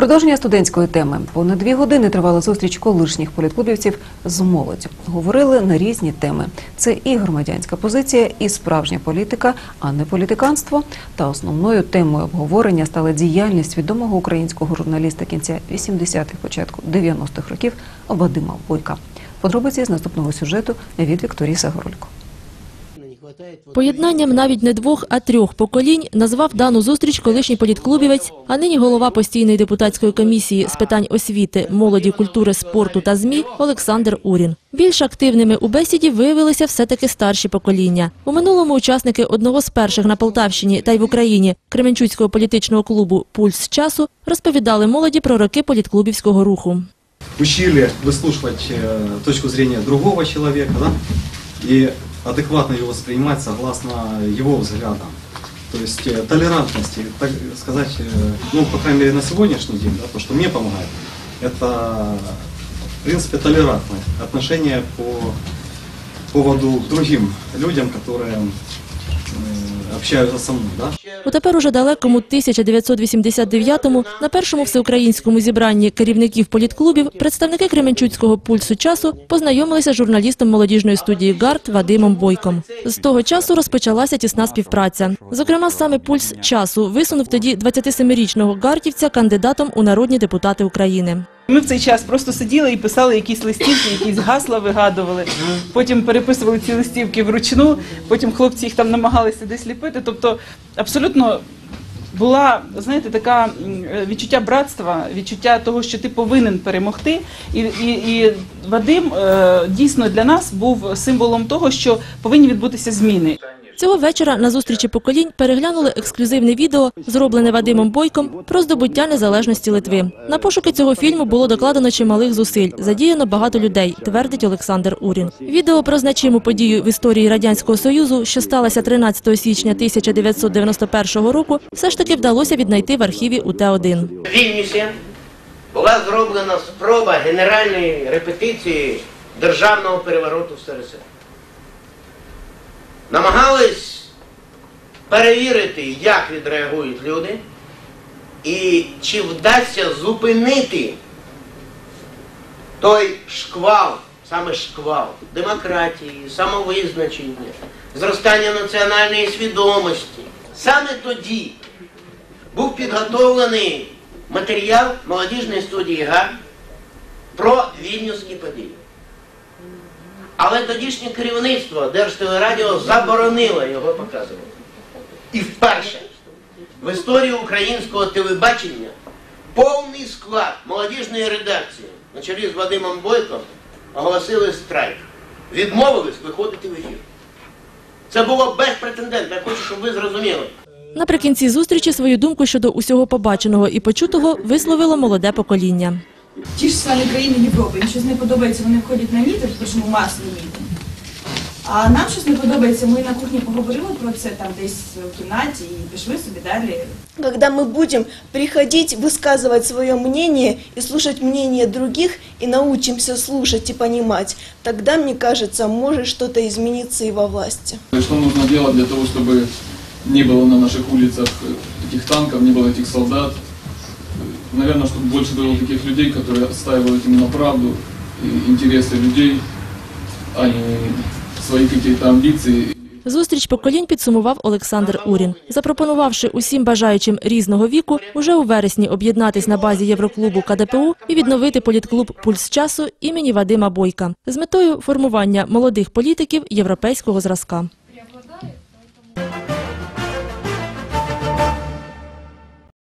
продовження студентської теми понад дві години тривала зустріч колишніх політклубівців з молоддю. Говорили на різні теми. Це і громадянська позиція, і справжня політика, а не політиканство. Та основною темою обговорення стала діяльність відомого українського журналіста кінця 80-х, початку 90-х років Вадима Бойка. Подробиці з наступного сюжету від Вікторії Сагорулько. Поєднанням навіть не двох, а трьох поколінь назвав дану зустріч колишній політклубівець, а нині голова постійної депутатської комісії з питань освіти, молоді, культури, спорту та ЗМІ Олександр Урін. Більш активними у бесіді виявилися все-таки старші покоління. У минулому учасники одного з перших на Полтавщині та й в Україні Кременчуцького політичного клубу Пульс часу розповідали молоді про роки політклубівського руху. учили выслушивать э, точку зрения другого человека, да, и адекватно его воспринимать согласно его взглядам. То есть э, толерантности, так сказать, э, ну, по крайней мере, на сегодняшний день, да, то, что мне помогает, это, в принципе, толерантное отношение по поводу к другим людям, которые общаются со мной, да. У тепер уже далекому 1989-му на першому всеукраїнському зібранні керівників політклубів представники Кременчуцького пульсу часу познайомилися з журналістом молодіжної студії ГАРД Вадимом Бойком. З того часу розпочалася тісна співпраця. Зокрема, саме пульс часу висунув тоді 27-річного гартівця кандидатом у народні депутати України. Ми в цей час просто сиділи і писали якісь листівки, якісь гасла вигадували. Потім переписували ці листівки вручну, потім хлопці їх там намагалися десь ліпити. Тобто абсолютно була, знаєте, така е, відчуття братства, відчуття того, що ти повинен перемогти. І, і, і Вадим е, дійсно для нас був символом того, що повинні відбутися зміни. Цього вечора на зустрічі поколінь переглянули ексклюзивне відео, зроблене Вадимом Бойком, про здобуття незалежності Литви. На пошуки цього фільму було докладено чималих зусиль. Задіяно багато людей, твердить Олександр Урін. Відео про значиму подію в історії радянського союзу, що сталося 13 січня 1991 року, все ж таки вдалося віднайти в архіві УТ-1. В Вільнюсі була зроблена спроба генеральної репетиції державного перевороту в СРСР. Намагались перевірити, як відреагують люди, і чи вдасться зупинити той шквал, саме шквал демократії, самовизначення, зростання національної свідомості. Саме тоді був підготовлений матеріал молодіжної студії ГА про вільнюські події. Але тодішнє керівництво Держтелерадіо заборонило його показувати. І вперше в історії українського телебачення повний склад молодіжної редакції на чолі з Вадимом Бойком оголосили страйк. Відмовились виходити в ефір. Це було безпрецедентно. Я хочу, щоб ви зрозуміли. Наприкінці зустрічі свою думку щодо усього побаченого і почутого висловило молоде покоління. Ті ж самі країни Європи, їм щось не подобається, вони входять на мітинг, причому масові мітинг. А нам щось не подобається, ми на кухні поговорили про це там десь в кімнаті і пішли собі далі. Когда мы будем приходить, высказывать свое мнение и слушать мнение других, и научимся слушать и понимать, тогда, мне кажется, может что-то измениться и во власти. Что нужно делать для того, чтобы не было на наших улицах э, этих танков, не было этих солдат? Наверное, чтобы больше было таких людей, которые отстаивают именно правду и интересы людей, а не свои какие-то амбиции. Зустріч поколінь підсумував Олександр Урін, запропонувавши усім бажаючим різного віку уже у вересні об'єднатись на базі Євроклубу КДПУ і відновити політклуб Пульс часу імені Вадима Бойка з метою формування молодих політиків європейського зразка.